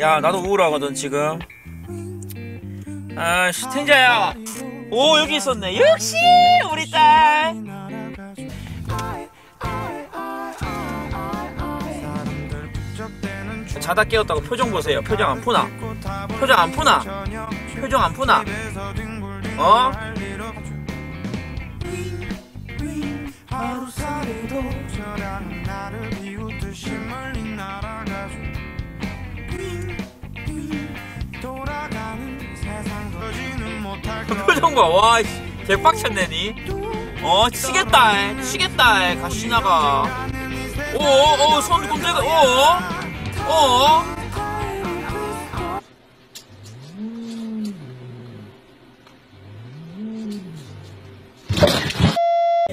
야 나도 우울하거든 지금. 아씨 탱자야. 오 여기 있었네. 역시 우리 딸. 자다 깨웠다고 표정 보세요. 표정 안 푸나? 표정 안 푸나? 표정 안 푸나? 어? 하루살이도 저라는 나를 비웃듯이 멀리 것 표정 봐와 개빡쳤네 니어 치겠다 치겠다 가시나가. 오오 손 꼼짝이 오오.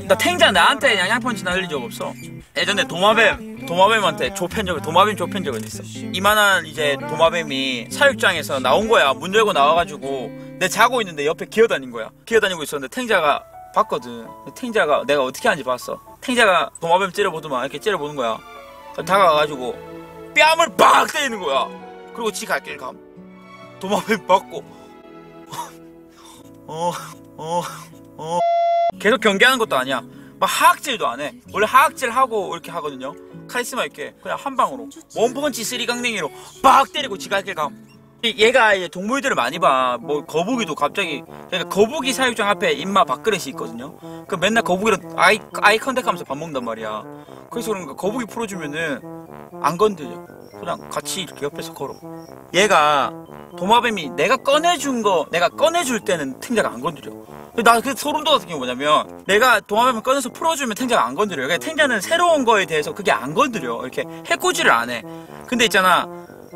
나 탱자 나한테 양양펀치 날린 적 없어. 예전에 도마뱀, 도마뱀한테 좁힌 적, 도마뱀 좁힌 적은 있어. 이만한 이제 도마뱀이 사육장에서 나온 거야. 문 열고 나와가지고 내 자고 있는데 옆에 기어다닌 거야. 기어다니고 있었는데 탱자가 봤거든. 탱자가 내가 어떻게 하는지 봤어. 탱자가 도마뱀 찌려보더만 이렇게 찌려보는 거야. 다가가가지고 뺨을 빡 때리는 거야. 그리고 지 갈길 감. 도마뱀 맞고 어, 어, 어. 계속 경기하는 것도 아니야. 막 하악질도 안 해. 원래 하악질 하고 이렇게 하거든요. 카리스마 있게 그냥 한 방으로 원펀치 쓰리강냉이로 빡 때리고 지갈길 감. 이- 얘가 동물들을 많이 봐. 뭐 거북이도 갑자기 그러니까 거북이 사육장 앞에 임마 밥그릇이 있거든요. 그 맨날 거북이랑 아이 아이 컨택하면서 밥 먹는단 말이야. 그래서 그런가 거북이 풀어주면은 안 건드려. 그냥 같이 이렇게 옆에서 걸어. 얘가 도마뱀이 내가 꺼내준 거 내가 꺼내줄 때는 탱자가 안 건드려. 나그 소름 돋았던 게 뭐냐면 내가 도마뱀을 꺼내서 풀어주면 탱자가 안 건드려요. 그러니까 탱자는 새로운 거에 대해서 그게 안 건드려. 이렇게 해코지를 안 해. 근데 있잖아.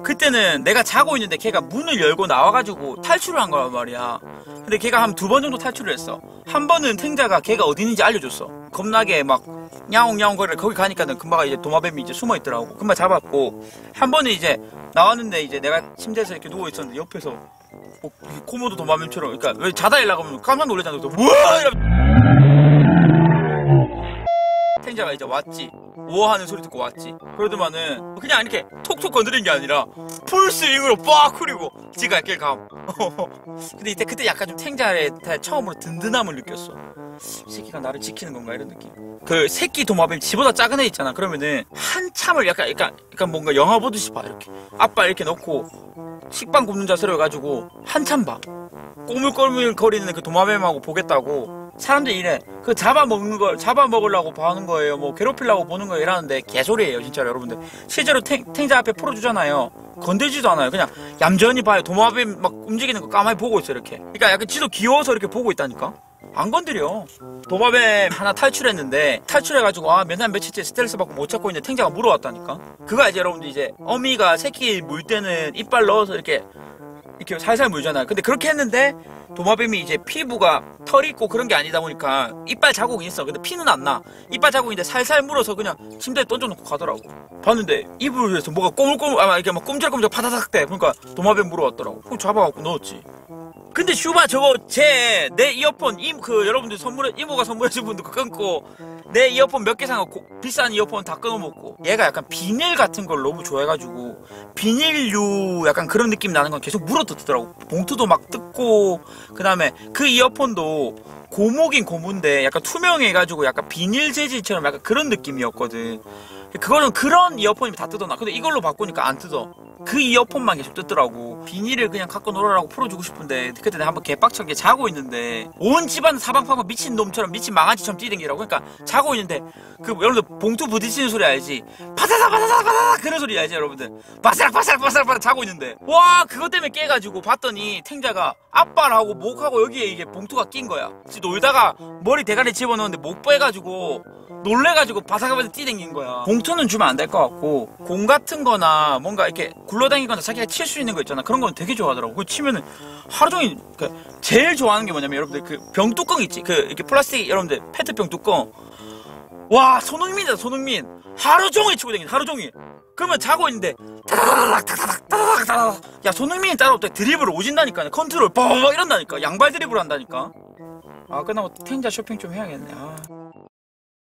그때는 내가 자고 있는데 걔가 문을 열고 나와가지고 탈출을 한 거란 말이야. 근데 걔가 한 두 번 정도 탈출을 했어. 한 번은 탱자가 걔가 어디 있는지 알려줬어. 겁나게 막 야옹야옹 거리를 거기 가니까는 금방 이제 도마뱀이 이제 숨어 있더라고. 금방 잡았고 한 번은 이제 나왔는데 이제 내가 침대에서 이렇게 누워 있었는데 옆에서 뭐 코모도 도마뱀처럼 그러니까 왜 자다 일라고 하면 깜짝 놀라잖아. 그래서 우와 이러면 탱자가 이제 왔지. 우와 하는 소리 듣고 왔지. 그러더만은 그냥 이렇게 톡톡 건드린 게 아니라 풀스윙으로 빡 후리고 지가 길 감. 근데 이때 그때 약간 좀 탱자의 처음으로 든든함을 느꼈어. 이 새끼가 나를 지키는 건가 이런 느낌. 그 새끼 도마뱀 지보다 작은 애 있잖아. 그러면은 한참을 약간 약간 약간 뭔가 영화 보듯이 봐 이렇게. 아빠 이렇게 넣고 식빵 굽는 자세로 해가지고 한참 봐. 꼬물꼬물 거리는 그 도마뱀하고 보겠다고 사람들이 이래. 그 잡아먹는 걸 잡아먹으려고 봐는 거예요. 뭐 괴롭히려고 보는 거예요. 이러는데 개소리예요 진짜로 여러분들. 실제로 탱, 탱자 앞에 풀어주잖아요. 건들지도 않아요. 그냥 얌전히 봐요. 도마뱀 막 움직이는 거 까마귀 보고 있어 이렇게. 그러니까 약간 지도 귀여워서 이렇게 보고 있다니까? 안 건드려. 도마뱀 하나 탈출했는데 탈출해가지고 아 맨날 며칠째 스트레스 받고 못 찾고 있는데 탱자가 물어왔다니까? 그거 이제 여러분들 이제 어미가 새끼 물 때는 이빨 넣어서 이렇게 이렇게 살살 물잖아요. 근데 그렇게 했는데 도마뱀이 이제 피부가 털 있고 그런 게 아니다 보니까 이빨 자국이 있어. 근데 피는 안 나. 이빨 자국인데 살살 물어서 그냥 침대에 던져놓고 가더라고. 봤는데 이불에서 뭐가 꼬물꼬물 아 이렇게 막 꼼지락꼼지락 파다닥 대. 그러니까 도마뱀 물어왔더라고. 그럼 잡아갖고 넣었지. 근데 슈바 저거 제 내 이어폰 이그 여러분들 선물해 이모가 선물해준 분도 끊고 내 이어폰 몇 개 사고 비싼 이어폰 다 끊어먹고 얘가 약간 비닐 같은 걸 너무 좋아해가지고 비닐류 약간 그런 느낌 나는 건 계속 물어 뜯더라고. 봉투도 막 뜯고 그 다음에 그 이어폰도 고무긴 고무인데 약간 투명해가지고 약간 비닐 재질처럼 약간 그런 느낌이었거든. 그거는 그런 이어폰이면 다 뜯어놔. 근데 이걸로 바꾸니까 안 뜯어 그 이어폰만 계속 뜯더라고. 비닐을 그냥 갖고 놀아라고 풀어주고 싶은데 그때 내가 한번 개빡쳐게 자고 있는데 온 집안 사방팔방 미친 놈처럼 미친 망아지처럼 뛰댕기라고. 그러니까 자고 있는데 그 여러분들 봉투 부딪히는 소리 알지? 바사삭 바사삭 바사삭 그런 소리 알지 여러분들? 바사락 바사락 바사락 바사락 자고 있는데. 와 그것 때문에 깨가지고 봤더니 탱자가 앞발하고 목하고 여기에 이게 봉투가 낀 거야. 놀다가 머리 대가리 집어넣었는데 목 빼가지고 놀래가지고 바삭바삭 뛰댕긴 거야. 봉투는 주면 안 될 것 같고 공 같은 거나 뭔가 이렇게 굴러다니거나 자기가 칠 수 있는 거 있잖아. 그런 건 되게 좋아하더라고. 그 치면은 하루 종일 그 제일 좋아하는 게 뭐냐면 여러분들 그 병 뚜껑 있지. 그 이렇게 플라스틱 여러분들 페트병 뚜껑. 와 손흥민이다 손흥민. 하루 종일 치고 다니 하루 종일. 그러면 자고 있는데 타다닥 타다닥 타다닥 타다닥 야 손흥민이 따라올 때 드리블을 오진다니까 컨트롤 뻐 이런다니까 양발 드리블 한다니까 아 끝나고 텐자 쇼핑 좀 해야겠네 아.